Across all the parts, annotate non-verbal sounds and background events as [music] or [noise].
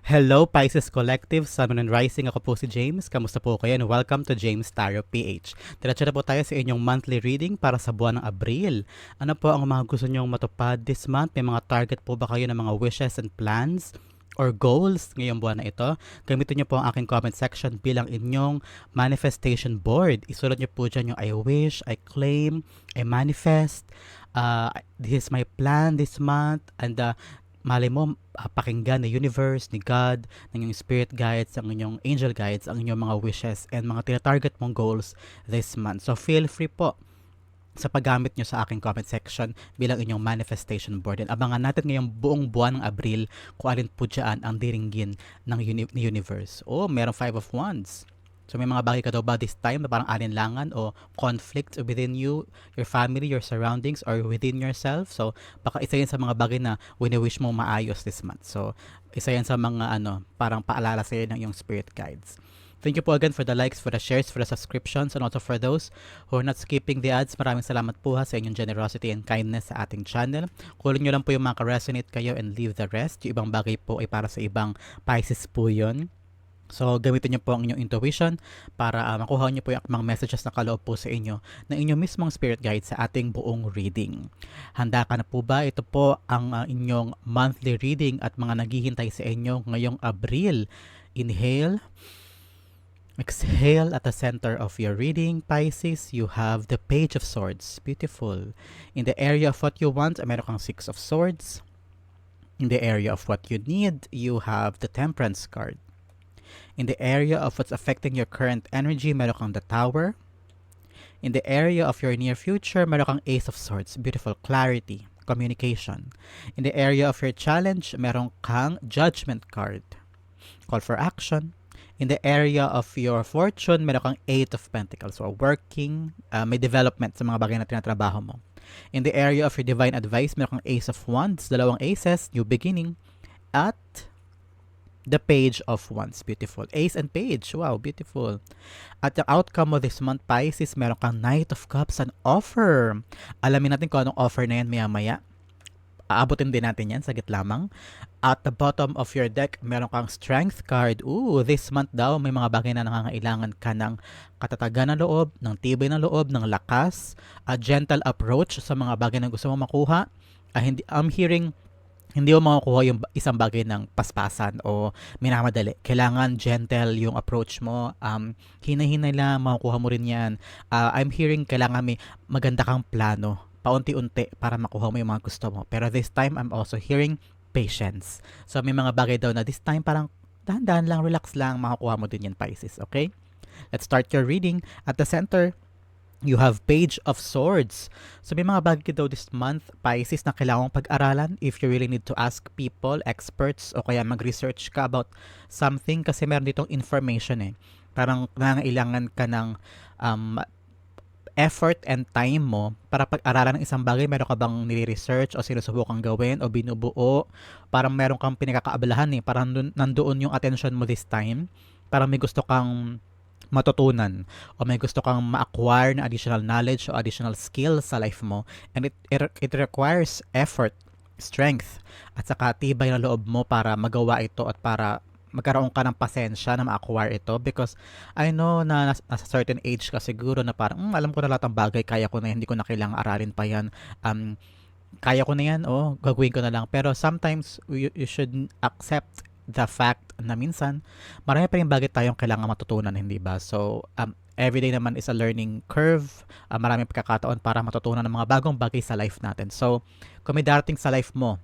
Hello Pisces Collective, Sun Moon and Rising. Ako po si James. Kamusta po kayo? And welcome to James Tarot PH. Diretso na po tayo sa inyong monthly reading para sa buwan ng Abril. Ano po ang mga gusto nyong matupad this month? May mga target po ba kayo ng mga wishes and plans? or goals ngayong buwan na ito, gamitin niyo po ang aking comment section bilang inyong manifestation board. Isulat niyo po dyan yung I wish, I claim, I manifest, uh, this is my plan this month, and uh, malay mo, uh, pakinggan ni universe, ni God, ng inyong spirit guides, ang inyong angel guides, ang inyong mga wishes, and mga tina-target mong goals this month. So feel free po sa paggamit nyo sa aking comment section bilang inyong manifestation board. And abangan natin ngayong buong buwan ng Abril kung alin po dyan ang diringgin ng uni- universe. Oh, merong five of wands. So may mga bagay ka daw ba this time na parang alinlangan o conflict within you, your family, your surroundings, or within yourself. So baka isa yan sa mga bagay na wini-wish mo maayos this month. So isa yan sa mga ano, parang paalala sa ng iyong spirit guides. Thank you po again for the likes, for the shares, for the subscriptions, and also for those who are not skipping the ads. Maraming salamat po ha sa inyong generosity and kindness sa ating channel. Kunin nyo lang po yung mga resonate kayo and leave the rest. Yung ibang bagay po ay para sa ibang Pisces po yun. So, gamitin niyo po ang inyong intuition para uh, makuha niyo po yung mga messages na kaloob po sa inyo ng inyong mismong spirit guide sa ating buong reading. Handa ka na po ba? Ito po ang uh, inyong monthly reading at mga naghihintay sa inyo ngayong Abril. Inhale. Exhale at the center of your reading, Pisces, you have the Page of Swords. Beautiful. In the area of what you want, meron kang Six of Swords. In the area of what you need, you have the Temperance card. In the area of what's affecting your current energy, meron kang the Tower. In the area of your near future, meron kang Ace of Swords. Beautiful clarity, communication. In the area of your challenge, meron kang Judgment card. Call for action. In the area of your fortune, meron kang Eight of Pentacles. So, working, uh, may development sa mga bagay na tinatrabaho mo. In the area of your divine advice, meron kang Ace of Wands, dalawang aces, new beginning. At the page of wands. Beautiful. Ace and page. Wow, beautiful. At yung outcome mo this month, Pisces, meron kang Knight of Cups, an offer. Alamin natin kung anong offer na yan maya-maya. Aabutin din natin yan, sagit lamang. At the bottom of your deck, meron kang Strength card. Ooh, this month daw, may mga bagay na nangangailangan ka ng katatagan ng loob, ng tibay ng loob, ng lakas, a gentle approach sa mga bagay na gusto mo makuha. Uh, hindi, I'm hearing hindi mo makukuha yung isang bagay ng paspasan o minamadali. Kailangan gentle yung approach mo. Um, hinay-hinay lang, makukuha mo rin yan. Uh, I'm hearing kailangan may maganda kang plano. Paunti-unti para makuha mo yung mga gusto mo. Pero this time, I'm also hearing patience. So may mga bagay daw na this time parang dahan-dahan lang, relax lang, makukuha mo din yan Pisces. Okay? Let's start your reading. At the center, You have Page of Swords. So may mga bagay daw this month, Pisces, na kailangang pag-aralan if you really need to ask people, experts, o kaya mag-research ka about something kasi meron ditong information eh. Parang nangailangan ka ng um, effort and time mo para pag-aralan ng isang bagay, meron ka bang nire-research o sinusubukang gawin o binubuo, parang meron kang pinakakaabalahan eh, parang nandoon yung attention mo this time, parang may gusto kang matutunan o may gusto kang ma-acquire na additional knowledge o additional skills sa life mo and it, it, it requires effort, strength at saka tibay na loob mo para magawa ito at para magkaroon ka ng pasensya na ma-acquire ito because I know na nasa, certain age ka siguro na parang mm, alam ko na lahat ng bagay, kaya ko na hindi ko na kailangang aralin pa yan. Um, kaya ko na yan, oh, gagawin ko na lang. Pero sometimes you, you should accept the fact na minsan marami pa rin bagay tayong kailangan matutunan, hindi ba? So, um, everyday naman is a learning curve. Uh, maraming pagkakataon para matutunan ng mga bagong bagay sa life natin. So, kung may darating sa life mo,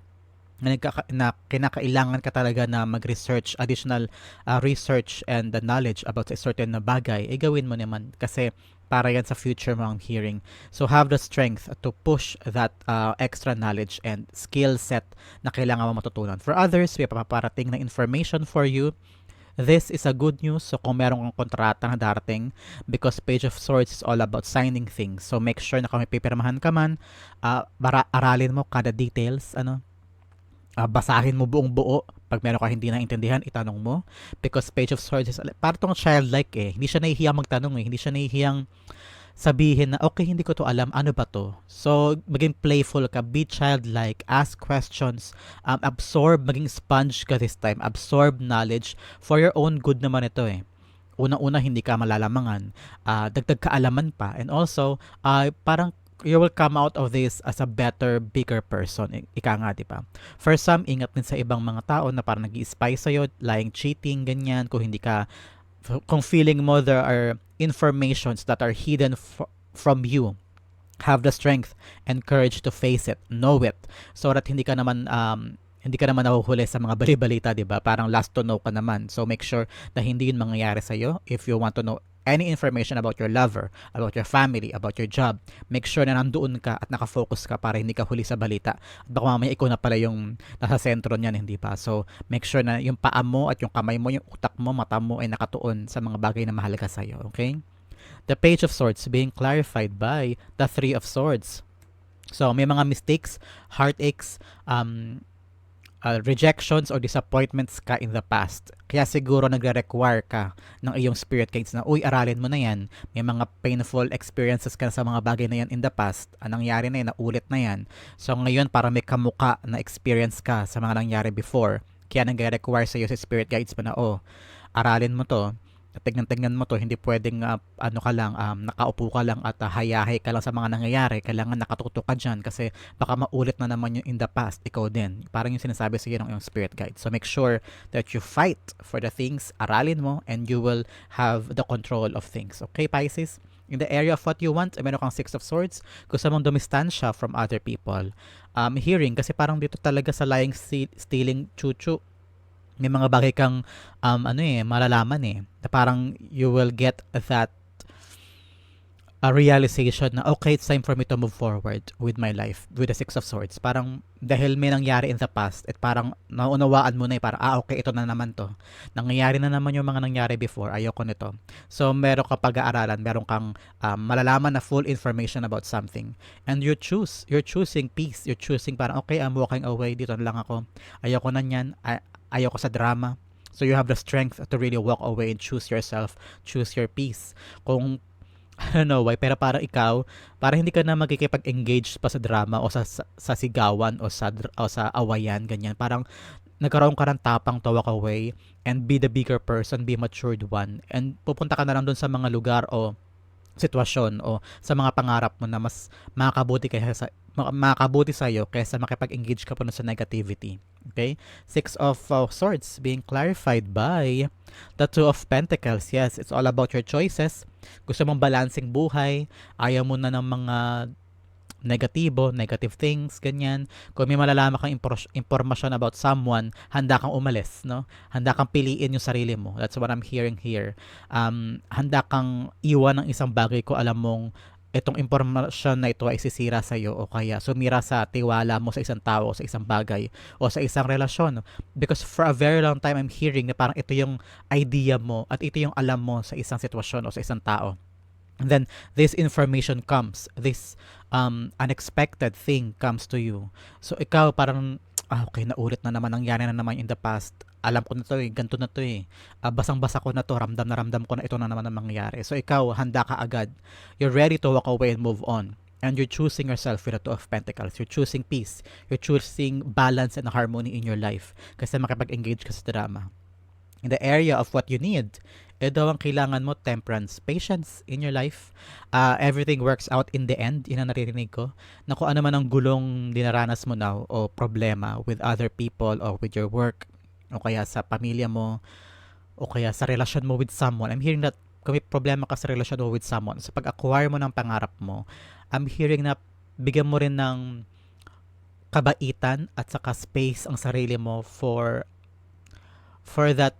na, na kinakailangan ka talaga na mag-research, additional uh, research and the knowledge about a certain na bagay, eh gawin mo naman kasi para yan sa future mo ang hearing. So have the strength to push that uh, extra knowledge and skill set na kailangan mo matutunan. For others, may paparating na information for you. This is a good news. So kung meron kang kontrata na darating, because Page of Swords is all about signing things. So make sure na kung may pipirmahan ka man, uh, bara- aralin mo kada details, ano, uh, basahin mo buong buo. Pag meron ka hindi naintindihan, itanong mo. Because Page of Swords is parang childlike eh. Hindi siya nahihiyang magtanong eh. Hindi siya nahihiyang sabihin na, okay, hindi ko to alam, ano ba to? So, maging playful ka, be childlike, ask questions, um, absorb, maging sponge ka this time, absorb knowledge for your own good naman ito eh. Unang-una, hindi ka malalamangan, uh, dagdag kaalaman pa, and also, uh, parang you will come out of this as a better, bigger person. Ika nga, di ba? For some, ingat din sa ibang mga tao na parang nag spy sa'yo, lying, cheating, ganyan, kung hindi ka, kung feeling mo there are informations that are hidden f- from you, have the strength and courage to face it, know it, so that hindi ka naman um, hindi ka naman nahuhuli sa mga balibalita, 'di ba? Parang last to know ka naman. So make sure na hindi 'yun mangyayari sa iyo if you want to know any information about your lover, about your family, about your job, make sure na nandoon ka at nakafocus ka para hindi ka huli sa balita. At baka mamaya ikaw na pala yung nasa sentro niyan, hindi pa. So, make sure na yung paa mo at yung kamay mo, yung utak mo, mata mo ay nakatuon sa mga bagay na mahalaga sa iyo, okay? The Page of Swords being clarified by the Three of Swords. So, may mga mistakes, heartaches, um, uh, rejections or disappointments ka in the past. Kaya siguro nagre-require ka ng iyong spirit guides na, uy, aralin mo na yan. May mga painful experiences ka sa mga bagay na yan in the past. Anong nangyari na yan, naulit na yan. So ngayon, para may kamuka na experience ka sa mga nangyari before. Kaya nagre-require sa iyo sa spirit guides mo na, oh, aralin mo to tignan-tignan mo to, hindi pwedeng uh, ano ka lang, um, nakaupo ka lang at uh, hayahay ka lang sa mga nangyayari. Kailangan nakatutok ka dyan kasi baka maulit na naman yung in the past, ikaw din. Parang yung sinasabi sa iyo ng yung spirit guide. So make sure that you fight for the things, aralin mo, and you will have the control of things. Okay, Pisces? In the area of what you want, meron kang Six of Swords, gusto mong dumistansya from other people. Um, hearing, kasi parang dito talaga sa lying, stealing, chuchu, may mga bagay kang um, ano eh, malalaman eh. Na parang you will get that a realization na okay, it's time for me to move forward with my life, with the Six of Swords. Parang dahil may nangyari in the past, at parang naunawaan mo na eh, parang ah okay, ito na naman to. Nangyayari na naman yung mga nangyari before, ayoko nito. So meron ka pag-aaralan, meron kang um, malalaman na full information about something. And you choose, you're choosing peace, you're choosing parang okay, I'm walking away, dito na lang ako. Ayoko na yan, I, ayoko sa drama. So you have the strength to really walk away and choose yourself, choose your peace. Kung [laughs] I don't know why, pero para ikaw, para hindi ka na magkikipag-engage pa sa drama o sa, sa, sa sigawan o sa, o sa awayan, ganyan. Parang nagkaroon ka ng tapang to walk away and be the bigger person, be matured one. And pupunta ka na lang doon sa mga lugar o sitwasyon o sa mga pangarap mo na mas makakabuti kaysa sa makakabuti sa iyo kaysa makipag-engage ka pa sa negativity. Okay? Six of uh, Swords being clarified by the Two of Pentacles. Yes, it's all about your choices. Gusto mong balancing buhay. Ayaw mo na ng mga negatibo, negative things, ganyan. Kung may malalaman kang impor- impormasyon about someone, handa kang umalis, no? Handa kang piliin yung sarili mo. That's what I'm hearing here. Um, handa kang iwan ng isang bagay ko alam mong itong impormasyon na ito ay sisira sa iyo o kaya sumira sa tiwala mo sa isang tao sa isang bagay o sa isang relasyon. Because for a very long time, I'm hearing na parang ito yung idea mo at ito yung alam mo sa isang sitwasyon o sa isang tao. And then this information comes, this um, unexpected thing comes to you. So ikaw parang, ah, okay, naulit na naman, nangyari na naman in the past alam ko na to eh, ganito na to eh. Uh, basang-basa ko na to, ramdam na ramdam ko na ito na naman ang mangyayari. So ikaw, handa ka agad. You're ready to walk away and move on. And you're choosing yourself with the Two of Pentacles. You're choosing peace. You're choosing balance and harmony in your life. Kasi makipag-engage ka sa drama. In the area of what you need, eh daw ang kailangan mo, temperance, patience in your life. Uh, everything works out in the end, yun ang naririnig ko. Na kung ano man ang gulong dinaranas mo now o problema with other people or with your work, o kaya sa pamilya mo o kaya sa relasyon mo with someone. I'm hearing that kung may problema ka sa relasyon mo with someone, sa pag-acquire mo ng pangarap mo, I'm hearing na bigyan mo rin ng kabaitan at saka space ang sarili mo for for that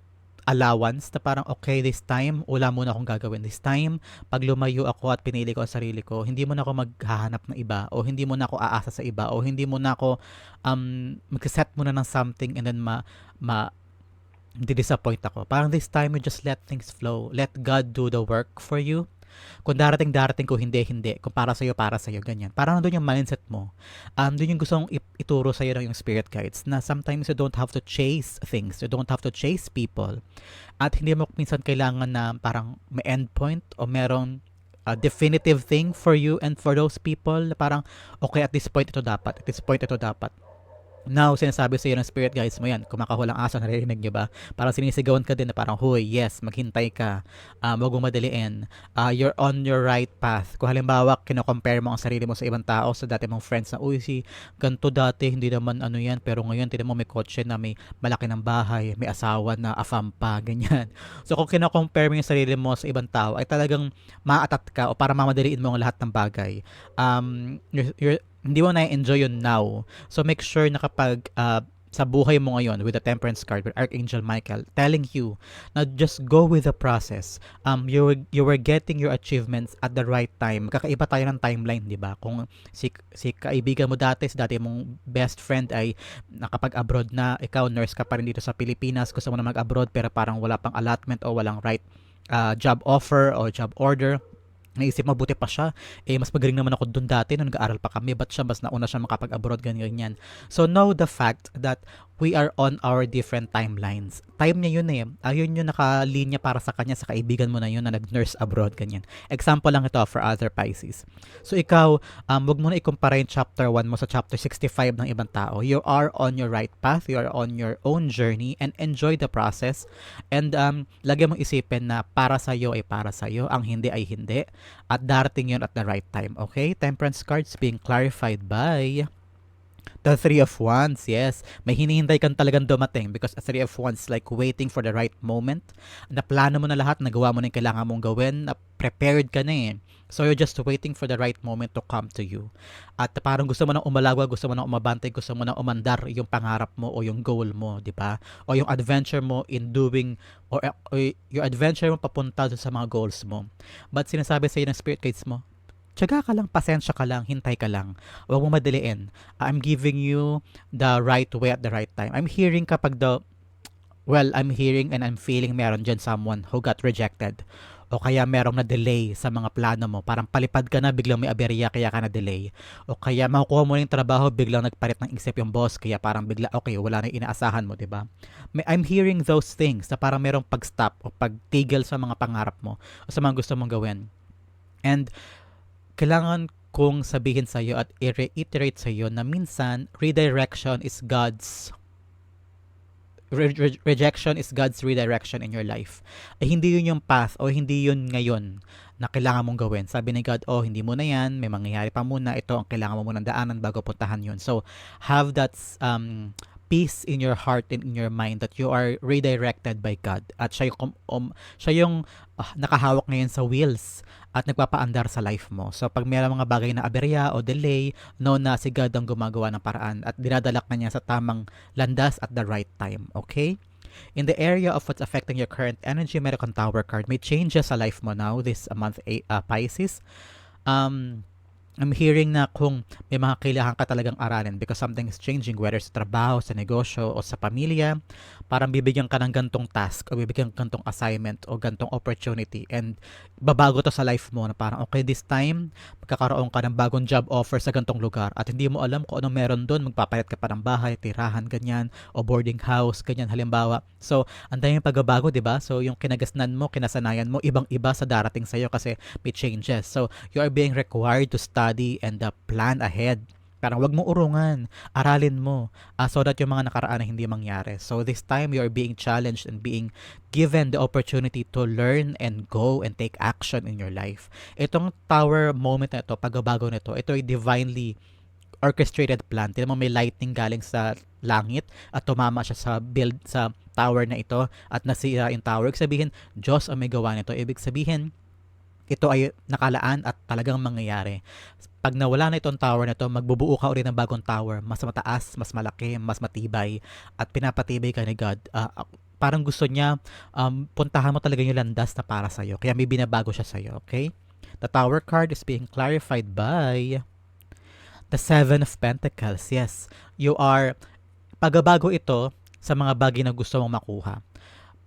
allowance na parang okay this time wala muna akong gagawin this time pag lumayo ako at pinili ko ang sarili ko hindi mo na ako maghahanap ng iba o hindi mo na ako aasa sa iba o hindi mo na ako um, mag-set muna ng something and then ma, ma disappoint ako. Parang this time you just let things flow. Let God do the work for you. Kung darating, darating ko, hindi, hindi. Kung para sa'yo, para sa'yo, ganyan. Parang nandun yung mindset mo. Um, doon yung gustong ituro sa'yo ng yung spirit guides na sometimes you don't have to chase things. You don't have to chase people. At hindi mo minsan kailangan na parang may end point o merong a definitive thing for you and for those people parang okay at this point ito dapat, at this point ito dapat. Now, sinasabi sa iyo ng spirit guides mo yan, kumakahulang aso, naririnig niyo ba? Parang sinisigawan ka din na parang, huy, yes, maghintay ka, um, huwag mong madaliin, uh, you're on your right path. Kung halimbawa, kino-compare mo ang sarili mo sa ibang tao, sa dati mong friends na, uy, si ganto dati, hindi naman ano yan, pero ngayon, tinan mo may kotse na may malaki ng bahay, may asawa na afam pa, [laughs] ganyan. So, kung kino-compare mo yung sarili mo sa ibang tao, ay talagang maatat ka o para mamadaliin mo ang lahat ng bagay. Um, you're, you're hindi mo na-enjoy yun now. So make sure na kapag uh, sa buhay mo ngayon with the temperance card with Archangel Michael telling you na just go with the process. Um, you were, you were getting your achievements at the right time. Kakaiba tayo ng timeline, di ba? Kung si, si kaibigan mo dati, si dati mong best friend ay nakapag-abroad na, ikaw nurse ka pa rin dito sa Pilipinas, gusto mo na mag-abroad pero parang wala pang allotment o walang right uh, job offer o job order naisip mabuti pa siya. Eh, mas magaling naman ako doon dati nung nag-aaral pa kami. Ba't siya mas nauna siya makapag-abroad, ganyan, ganyan. So, know the fact that we are on our different timelines. Time niya yun eh. Ayun yung nakalinya para sa kanya, sa kaibigan mo na yun na nag-nurse abroad, ganyan. Example lang ito for other Pisces. So ikaw, um, wag mo na ikumpara yung chapter 1 mo sa chapter 65 ng ibang tao. You are on your right path, you are on your own journey, and enjoy the process. And um, lagi mong isipin na para sa iyo ay para sa iyo, ang hindi ay hindi. At darating yun at the right time. Okay? Temperance cards being clarified by The Three of Wands, yes. May hinihintay kang talagang dumating because a Three of Wands like waiting for the right moment. Na plano mo na lahat, nagawa mo na yung kailangan mong gawin, na prepared ka na eh. So you're just waiting for the right moment to come to you. At parang gusto mo nang umalagwa, gusto mo nang umabante, gusto mo nang umandar yung pangarap mo o yung goal mo, di ba? O yung adventure mo in doing or, or your adventure mo papunta sa mga goals mo. But sinasabi sa iyo ng spirit guides mo, Tsaga ka lang, pasensya ka lang, hintay ka lang. Huwag mo madaliin. I'm giving you the right way at the right time. I'm hearing kapag the, well, I'm hearing and I'm feeling meron dyan someone who got rejected. O kaya merong na-delay sa mga plano mo. Parang palipad ka na, biglang may aberya, kaya ka na-delay. O kaya makukuha mo yung trabaho, biglang nagparit ng isip yung boss, kaya parang bigla, okay, wala na yung inaasahan mo, di ba? I'm hearing those things na parang merong pag-stop o pagtigil sa mga pangarap mo o sa mga gusto mong gawin. And kailangan kong sabihin sa iyo at i-reiterate sa iyo na minsan redirection is God's re- re- rejection is God's redirection in your life. Ay hindi yun yung path o hindi yun ngayon na kailangan mong gawin. Sabi ni God, oh, hindi mo na yan, may mangyayari pa muna, ito ang kailangan mo munang daanan bago puntahan yun. So, have that um, peace in your heart and in your mind that you are redirected by God. At siya yung, um, siya yung uh, nakahawak ngayon sa wheels at nagpapaandar sa life mo. So pag may mga bagay na aberya o delay, know na si God ang gumagawa ng paraan at dinadalak na niya sa tamang landas at the right time. Okay? In the area of what's affecting your current energy, meron kang tower card. May changes sa life mo now this month uh, Pisces. Um, I'm hearing na kung may mga kailangan ka talagang aralin because something is changing whether sa trabaho, sa negosyo o sa pamilya, parang bibigyan ka ng gantong task o bibigyan ka gantong assignment o gantong opportunity and babago to sa life mo na parang okay this time magkakaroon ka ng bagong job offer sa gantong lugar at hindi mo alam kung ano meron doon magpapalit ka pa ng bahay, tirahan ganyan o boarding house ganyan halimbawa. So, ang daming pagbabago, 'di ba? So, yung kinagasnan mo, kinasanayan mo ibang-iba sa darating sa iyo kasi may changes. So, you are being required to study and the plan ahead. Parang wag mo urungan, aralin mo uh, so that yung mga nakaraan na hindi mangyari. So this time you are being challenged and being given the opportunity to learn and go and take action in your life. Itong tower moment na ito, pagbabago nito, ito ay divinely orchestrated plan. Tignan mo may lightning galing sa langit at tumama siya sa build sa tower na ito at nasira yung tower. Ibig sabihin, Diyos ang may gawa nito. Ibig sabihin, ito ay nakalaan at talagang mangyayari. Pag nawala na itong tower na ito, magbubuo ka ulit ng bagong tower, mas mataas, mas malaki, mas matibay, at pinapatibay ka ni God. Uh, parang gusto niya, um, puntahan mo talaga yung landas na para sa'yo. Kaya may binabago siya sa'yo, okay? The tower card is being clarified by the Seven of Pentacles. Yes, you are, pagbabago ito sa mga bagay na gusto mong makuha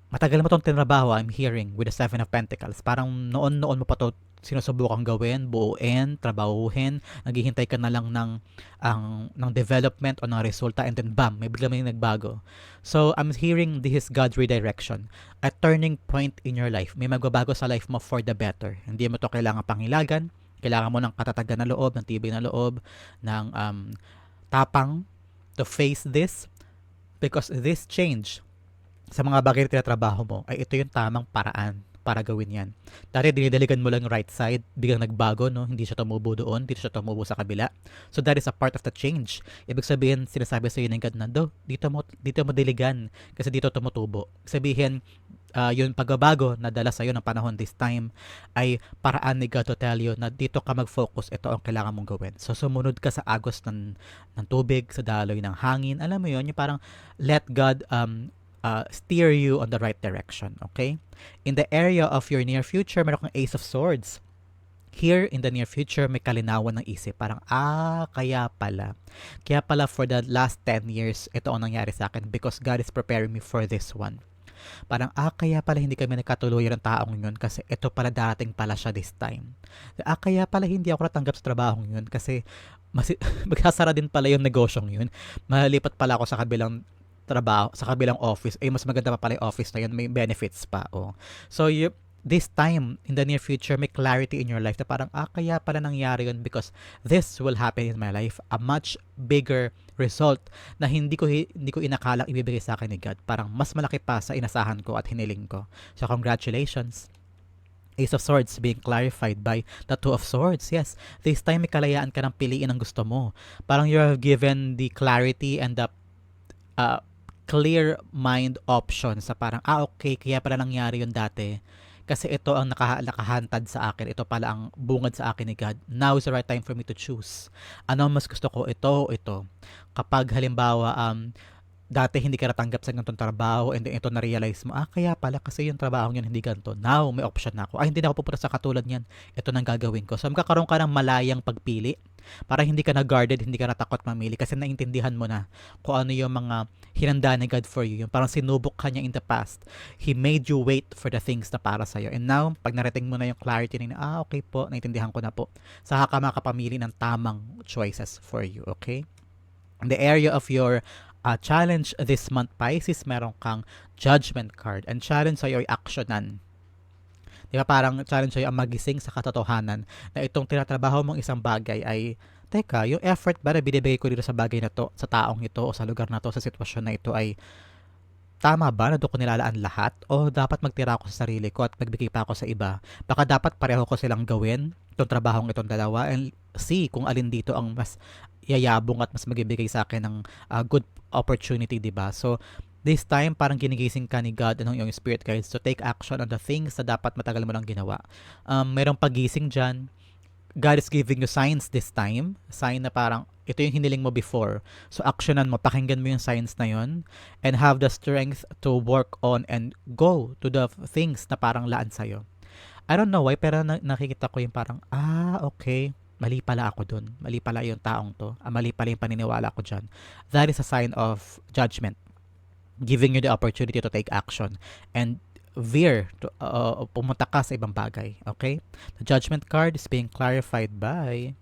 matagal mo tong tinrabaho, I'm hearing, with the Seven of Pentacles. Parang noon-noon mo pa to sinusubukang gawin, buuin, trabahuhin, naghihintay ka na lang ng, ang, ng development o ng resulta and then bam, may bigla may nagbago. So, I'm hearing this is God's redirection. A turning point in your life. May magbabago sa life mo for the better. Hindi mo to kailangan pangilagan. Kailangan mo ng katatagan na loob, ng tibay na loob, ng um, tapang to face this because this change sa mga bagay na tinatrabaho mo ay ito yung tamang paraan para gawin yan. Dati dinidaligan mo lang yung right side, biglang nagbago, no? Hindi siya tumubo doon, hindi siya tumubo sa kabila. So that is a part of the change. Ibig sabihin, sinasabi sa iyo ng God na, dito mo, dito mo diligan kasi dito tumutubo. Sabihin, uh, yung pagbabago na dala sa iyo ng panahon this time ay paraan ni God to tell you na dito ka mag-focus, ito ang kailangan mong gawin. So sumunod ka sa agos ng, ng tubig, sa daloy ng hangin. Alam mo yon yung parang let God um, uh, steer you on the right direction. Okay? In the area of your near future, meron kang Ace of Swords. Here, in the near future, may kalinawan ng isip. Parang, ah, kaya pala. Kaya pala for the last 10 years, ito ang nangyari sa akin because God is preparing me for this one. Parang, ah, kaya pala hindi kami nagkatuluyan ng taong yun kasi ito pala dating pala siya this time. Ah, kaya pala hindi ako natanggap sa trabahong yun kasi mas, [laughs] magsasara din pala yung negosyong yun. Malipat pala ako sa kabilang trabaho sa kabilang office ay mas maganda pa pala yung office na yun may benefits pa oh. So you this time in the near future may clarity in your life na parang ah kaya pala nangyari yun because this will happen in my life. A much bigger result na hindi ko hindi ko inakalang ibibigay sa akin ni God. Parang mas malaki pa sa inasahan ko at hiniling ko. So congratulations. Ace of Swords being clarified by the Two of Swords. Yes, this time may kalayaan ka ng piliin ang gusto mo. Parang you have given the clarity and the uh, clear mind option sa parang, ah okay, kaya pala nangyari yun dati. Kasi ito ang naka, nakahantad sa akin. Ito pala ang bungad sa akin ni God. Now is the right time for me to choose. Ano mas gusto ko? Ito ito. Kapag halimbawa, um, dati hindi ka natanggap sa ganitong trabaho and then ito na-realize mo, ah, kaya pala kasi yung trabaho niyan hindi ganito. Now, may option na ako. Ah, hindi na ako pupunta sa katulad niyan. Ito nang gagawin ko. So, magkakaroon ka ng malayang pagpili para hindi ka na guarded, hindi ka natakot mamili kasi naintindihan mo na kung ano yung mga hinanda ni God for you. Yung parang sinubok ka niya in the past. He made you wait for the things na para sa'yo. And now, pag narating mo na yung clarity na, ah, okay po, naintindihan ko na po. Saka ka makapamili ng tamang choices for you, okay? In the area of your uh, challenge this month Pisces, meron kang judgment card. And challenge sa'yo ay actionan. Di ba parang challenge sa'yo ang magising sa katotohanan na itong tinatrabaho mong isang bagay ay teka, yung effort ba na binibigay ko dito sa bagay na to, sa taong ito, o sa lugar na to, sa sitwasyon na ito ay tama ba na doon ko nilalaan lahat? O dapat magtira ako sa sarili ko at magbigay pa ako sa iba? Baka dapat pareho ko silang gawin itong trabahong itong dalawa and see kung alin dito ang mas yayabong at mas magbibigay sa akin ng uh, good opportunity, 'di ba? So this time parang ginigising ka ni God ng iyong spirit guides to take action on the things na dapat matagal mo lang ginawa. Um, merong pagising dyan. God is giving you signs this time. Sign na parang ito yung hiniling mo before. So actionan mo, pakinggan mo yung signs na yon and have the strength to work on and go to the things na parang laan sa'yo. I don't know why, pero na- nakikita ko yung parang, ah, okay, mali pala ako dun. Mali pala yung taong to. Ah, mali pala yung paniniwala ko dyan. That is a sign of judgment. Giving you the opportunity to take action. And veer, to, uh, pumunta ka sa ibang bagay. Okay? The judgment card is being clarified by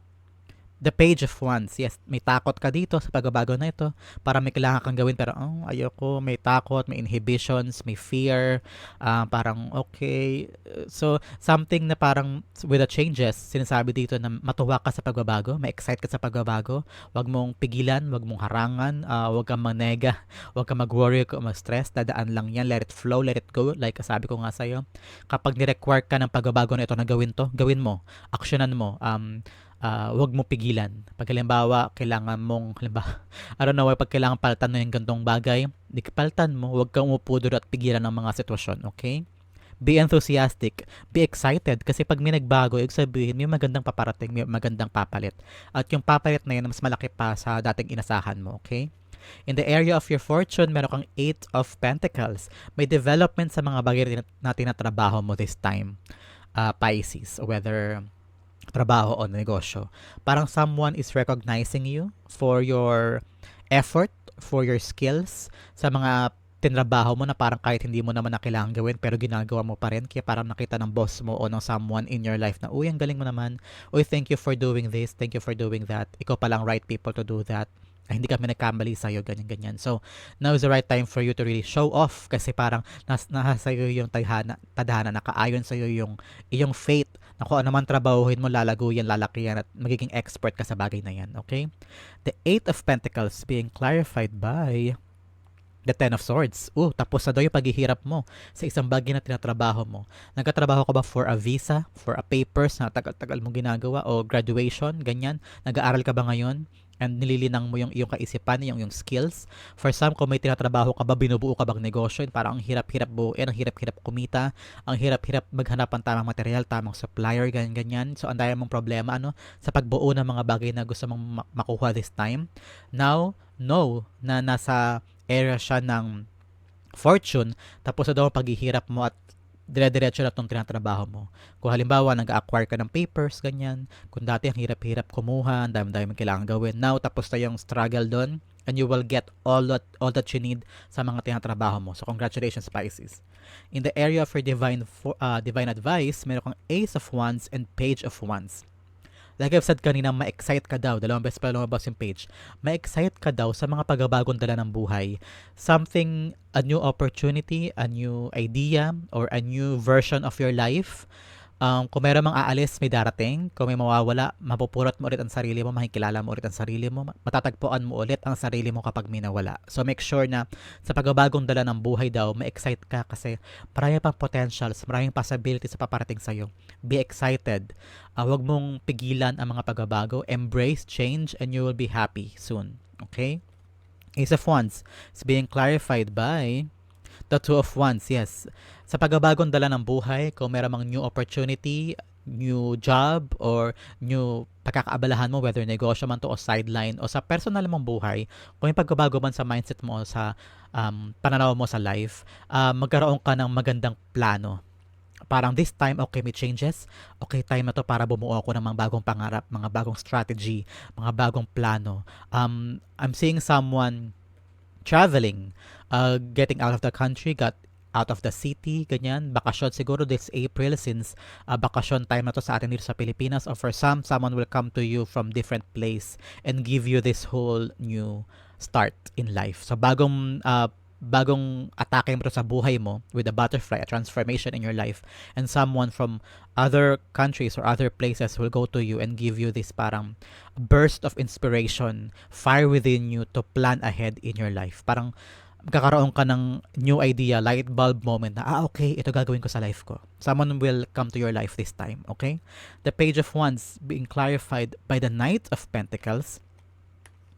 the page of wands. Yes, may takot ka dito sa pagbabago na ito. Para may kailangan kang gawin pero oh, ayoko, may takot, may inhibitions, may fear. Uh, parang okay. So, something na parang with the changes, sinasabi dito na matuwa ka sa pagbabago, may excite ka sa pagbabago. Huwag mong pigilan, huwag mong harangan, uh, huwag kang manega, [laughs] huwag kang mag-worry, kang mag-stress. Dadaan lang yan. Let it flow, let it go. Like sabi ko nga sa'yo. Kapag ni-require ka ng pagbabago na ito na gawin to, gawin mo. Aksyonan mo. Um, uh, wag mo pigilan. Pag halimbawa, kailangan mong, halimbawa, [laughs] I don't know, pag kailangan paltan mo yung gantong bagay, di paltan mo, wag kang umupo doon at pigilan ng mga sitwasyon, okay? Be enthusiastic, be excited, kasi pag may nagbago, ibig sabihin, may magandang paparating, may magandang papalit. At yung papalit na yun, mas malaki pa sa dating inasahan mo, okay? In the area of your fortune, meron kang 8 of Pentacles. May development sa mga bagay na trabaho mo this time, uh, Pisces. Whether trabaho o negosyo. Parang someone is recognizing you for your effort, for your skills sa mga tinrabaho mo na parang kahit hindi mo naman na kailangan gawin pero ginagawa mo pa rin. Kaya parang nakita ng boss mo o ng someone in your life na uy ang galing mo naman. Uy thank you for doing this. Thank you for doing that. Ikaw palang right people to do that ay, hindi kami nagkamali sa'yo, ganyan-ganyan. So, now is the right time for you to really show off kasi parang nas, nasa sa'yo yung tadhana, tadhana, nakaayon sa'yo yung iyong fate na kung ano man trabahuhin mo, lalago yan, lalaki at magiging expert ka sa bagay na yan, okay? The Eight of Pentacles being clarified by the Ten of Swords. Uh, tapos na daw yung paghihirap mo sa isang bagay na tinatrabaho mo. Nagkatrabaho ka ba for a visa, for a papers na tagal-tagal mo ginagawa, o graduation, ganyan? Nag-aaral ka ba ngayon? And nililinang mo yung iyong kaisipan, yung yung skills. For some, kung may tinatrabaho ka ba, binubuo ka bang negosyo, parang ang hirap-hirap buuin, ang hirap-hirap kumita, ang hirap-hirap maghanap ng tamang material, tamang supplier, ganyan-ganyan. So, ang mong problema, ano, sa pagbuo ng mga bagay na gusto mong makuha this time. Now, know na nasa area siya ng fortune, tapos na daw paghihirap mo at dire-diretso na itong tinatrabaho mo. Kung halimbawa, nag-acquire ka ng papers, ganyan. Kung dati ang hirap-hirap kumuha, ang dami-dami kailangan gawin. Now, tapos na yung struggle doon, and you will get all that, all that you need sa mga tinatrabaho mo. So, congratulations, Pisces. In the area of your divine, uh, divine advice, meron kang Ace of Wands and Page of Wands like I've said kanina, ma-excite ka daw. Dalawang beses pa lumabas yung page. Ma-excite ka daw sa mga pagbabagong dala ng buhay. Something, a new opportunity, a new idea, or a new version of your life um, kung meron mang aalis, may darating. Kung may mawawala, mapupurot mo ulit ang sarili mo, makikilala mo ulit ang sarili mo, matatagpuan mo ulit ang sarili mo kapag may nawala. So make sure na sa pagbabagong dala ng buhay daw, ma-excite ka kasi marami pang potentials, maraming possibilities sa paparating sa'yo. Be excited. Uh, huwag mong pigilan ang mga pagbabago. Embrace change and you will be happy soon. Okay? Ace of Wands is being clarified by The Two of Wands, yes. Sa pagbabagong dala ng buhay, kung meron mang new opportunity, new job, or new pagkakaabalahan mo, whether negosyo man to o sideline, o sa personal mong buhay, kung may pagbabago man sa mindset mo, sa um, pananaw mo sa life, uh, magkaroon ka ng magandang plano parang this time, okay, may changes. Okay, time na to para bumuo ako ng mga bagong pangarap, mga bagong strategy, mga bagong plano. Um, I'm seeing someone traveling, uh, getting out of the country, got out of the city, ganyan. Bakasyon siguro this April since uh, bakasyon time na to sa atin dito sa Pilipinas or for some, someone will come to you from different place and give you this whole new start in life. So bagong uh, bagong atake mo sa buhay mo with a butterfly, a transformation in your life, and someone from other countries or other places will go to you and give you this parang burst of inspiration, fire within you to plan ahead in your life. Parang magkakaroon ka ng new idea, light bulb moment na, ah, okay, ito gagawin ko sa life ko. Someone will come to your life this time, okay? The Page of Wands being clarified by the Knight of Pentacles.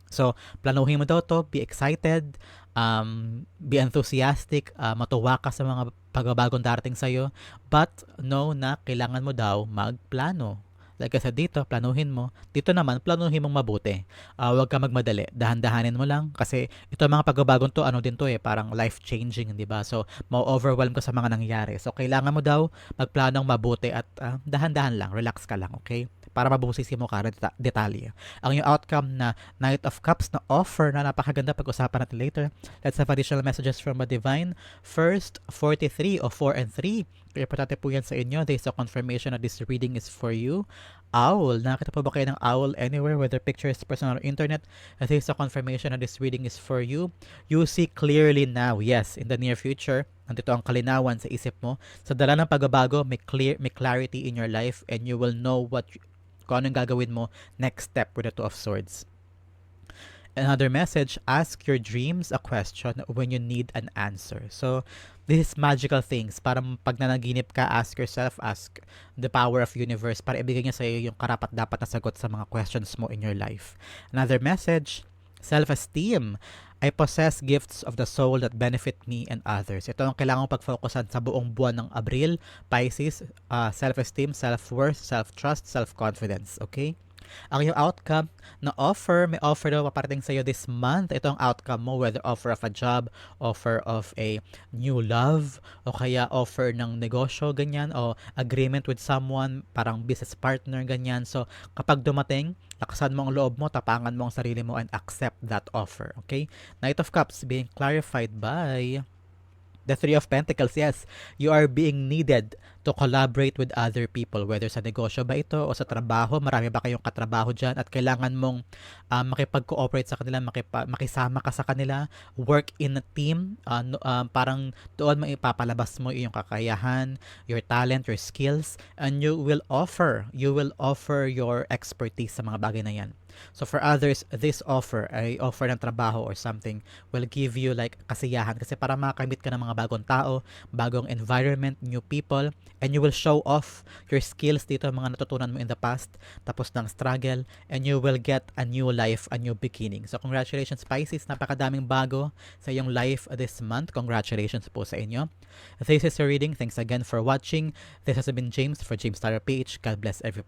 So, planuhin mo daw to, be excited, um, be enthusiastic, uh, matuwa ka sa mga pagbabagong darating sa'yo, but know na kailangan mo daw magplano. Like I said dito, planuhin mo. Dito naman, planuhin mong mabuti. Uh, huwag ka magmadali. Dahan-dahanin mo lang. Kasi ito mga pagbabagong to, ano din to eh, parang life-changing, di ba? So, ma-overwhelm ka sa mga nangyari. So, kailangan mo daw magplanong mabuti at uh, dahan-dahan lang. Relax ka lang, okay? Para mabusisi mo ka deta- detalye. Ang yung outcome na Knight of Cups na offer na napakaganda pag-usapan natin later. Let's have additional messages from the Divine. First, 43 o 4 and 3. Kaya importante po yan sa inyo. There a confirmation that this reading is for you. Owl. Nakita po ba kayo ng owl anywhere, whether pictures, personal or internet? There a confirmation that this reading is for you. You see clearly now. Yes, in the near future, nandito ang kalinawan sa isip mo. Sa dala ng pagbabago, may clear, may clarity in your life and you will know what kung anong gagawin mo next step with the Two of Swords. Another message, ask your dreams a question when you need an answer. So, this is magical things. Para pag nanaginip ka, ask yourself, ask the power of universe para ibigay niya sa iyo yung karapat dapat na sagot sa mga questions mo in your life. Another message, self-esteem. I possess gifts of the soul that benefit me and others. Ito ang kailangan pag-focusan sa buong buwan ng Abril, Pisces, uh, self-esteem, self-worth, self-trust, self-confidence. Okay? Ang iyong outcome na offer, may offer daw paparating sa iyo this month. Ito ang outcome mo, whether offer of a job, offer of a new love, o kaya offer ng negosyo, ganyan, o agreement with someone, parang business partner, ganyan. So, kapag dumating, lakasan mo ang loob mo, tapangan mo ang sarili mo, and accept that offer. Okay? Knight of Cups being clarified by the Three of Pentacles, yes, you are being needed to collaborate with other people, whether sa negosyo ba ito o sa trabaho, marami ba kayong katrabaho dyan? At kailangan mong um, makipag-cooperate sa kanila, makipa, makisama ka sa kanila, work in a team, uh, no- um, parang doon maipapalabas mo yung kakayahan, your talent, your skills, and you will offer, you will offer your expertise sa mga bagay na yan. So for others, this offer, ay offer ng trabaho or something, will give you like kasiyahan kasi para makamit ka ng mga bagong tao, bagong environment, new people, and you will show off your skills dito, mga natutunan mo in the past, tapos ng struggle, and you will get a new life, a new beginning. So congratulations Pisces, napakadaming bago sa iyong life this month. Congratulations po sa inyo. This is your reading. Thanks again for watching. This has been James for James Star PH. God bless everybody.